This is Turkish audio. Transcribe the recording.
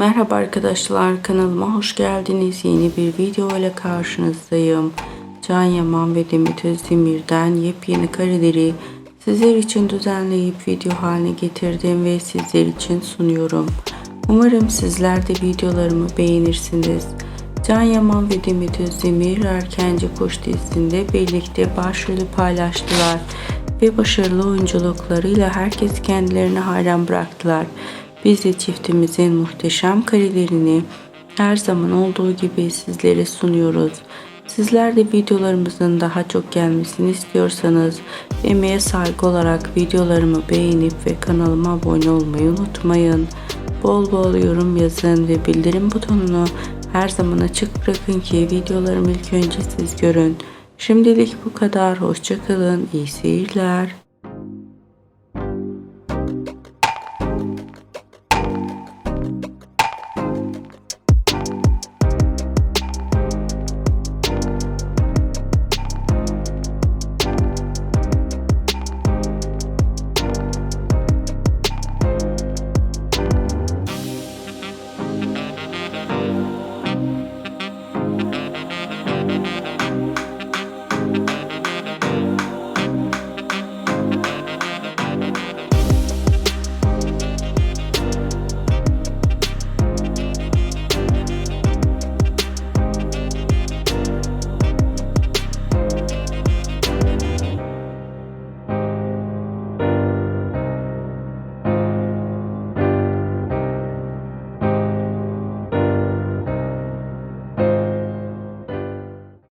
Merhaba arkadaşlar kanalıma hoş geldiniz. Yeni bir video ile karşınızdayım. Can Yaman ve Demet Özdemir'den yepyeni kareleri sizler için düzenleyip video haline getirdim ve sizler için sunuyorum. Umarım sizler de videolarımı beğenirsiniz. Can Yaman ve Demet Özdemir Erkenci Kuş dizisinde birlikte başrolü paylaştılar ve başarılı oyunculuklarıyla herkes kendilerini hayran bıraktılar. Biz çiftimizin muhteşem karelerini her zaman olduğu gibi sizlere sunuyoruz. Sizler de videolarımızın daha çok gelmesini istiyorsanız emeğe saygı olarak videolarımı beğenip ve kanalıma abone olmayı unutmayın. Bol bol yorum yazın ve bildirim butonunu her zaman açık bırakın ki videolarımı ilk önce siz görün. Şimdilik bu kadar. Hoşçakalın. İyi seyirler.